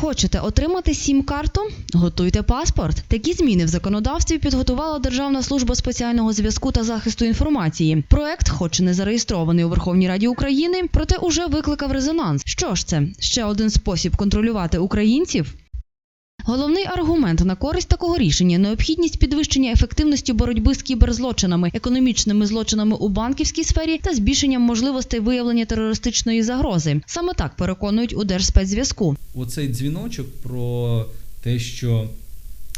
Хочете отримати сім-карту? Готуйте паспорт. Такі зміни в законодавстві підготувала Державна служба спеціального зв'язку та захисту інформації. Проект, хоч і не зареєстрований у Верховній Раді України, проте уже викликав резонанс. Що ж це? Ще один спосіб контролювати українців? Головний аргумент на користь такого рішення необхідність підвищення ефективності боротьби з кіберзлочинами, економічними злочинами у банківській сфері та збільшенням можливостей виявлення терористичної загрози. Саме так переконують у Держспецзв'язку. Оцей дзвіночок про те, що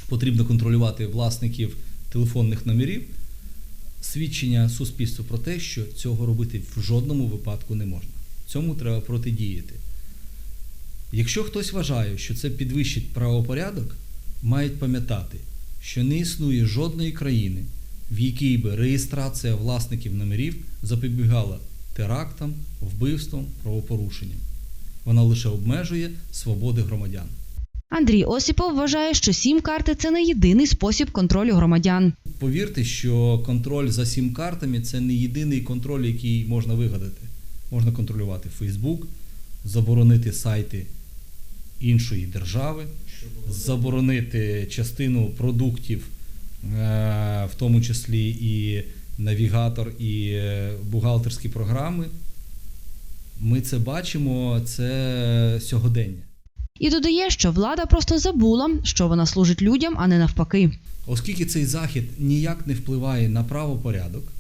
потрібно контролювати власників телефонних номерів, свідчення суспільству про те, що цього робити в жодному випадку не можна. Цьому треба протидіяти. Якщо хтось вважає, що це підвищить правопорядок, мають пам'ятати, що не існує жодної країни, в якій би реєстрація власників номерів запобігала терактам, вбивствам, правопорушенням. Вона лише обмежує свободи громадян. Андрій Осіпов вважає, що сім-карти це не єдиний спосіб контролю громадян. Повірте, що контроль за сім-картами це не єдиний контроль, який можна вигадати. Можна контролювати Фейсбук, заборонити сайти іншої держави, заборонити частину продуктів, е, в тому числі і навігатор, і е, бухгалтерські програми. Ми це бачимо, це сьогодення. І додає, що влада просто забула, що вона служить людям, а не навпаки. Оскільки цей захід ніяк не впливає на правопорядок,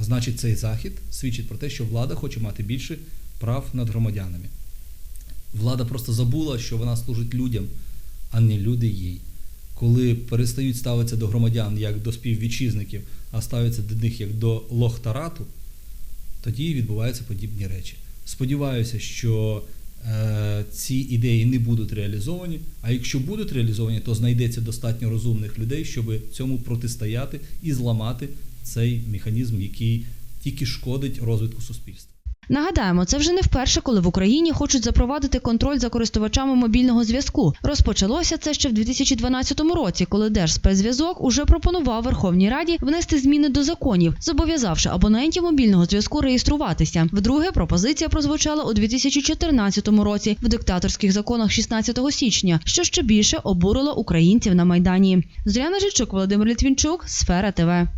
значить цей захід свідчить про те, що влада хоче мати більше прав над громадянами. Влада просто забула, що вона служить людям, а не люди їй. Коли перестають ставитися до громадян як до співвітчизників, а ставляться до них як до лохтарату, тоді відбуваються подібні речі. Сподіваюся, що е, ці ідеї не будуть реалізовані. А якщо будуть реалізовані, то знайдеться достатньо розумних людей, щоб цьому протистояти і зламати цей механізм, який тільки шкодить розвитку суспільства. Нагадаємо, це вже не вперше, коли в Україні хочуть запровадити контроль за користувачами мобільного зв'язку. Розпочалося це ще в 2012 році, коли Держспецзв'язок уже пропонував Верховній Раді внести зміни до законів, зобов'язавши абонентів мобільного зв'язку реєструватися. Вдруге, пропозиція прозвучала у 2014 році в диктаторських законах 16 січня, що ще більше обурило українців на майдані. Зоряна Жичук, Володимир Літвінчук, Сфера ТВ.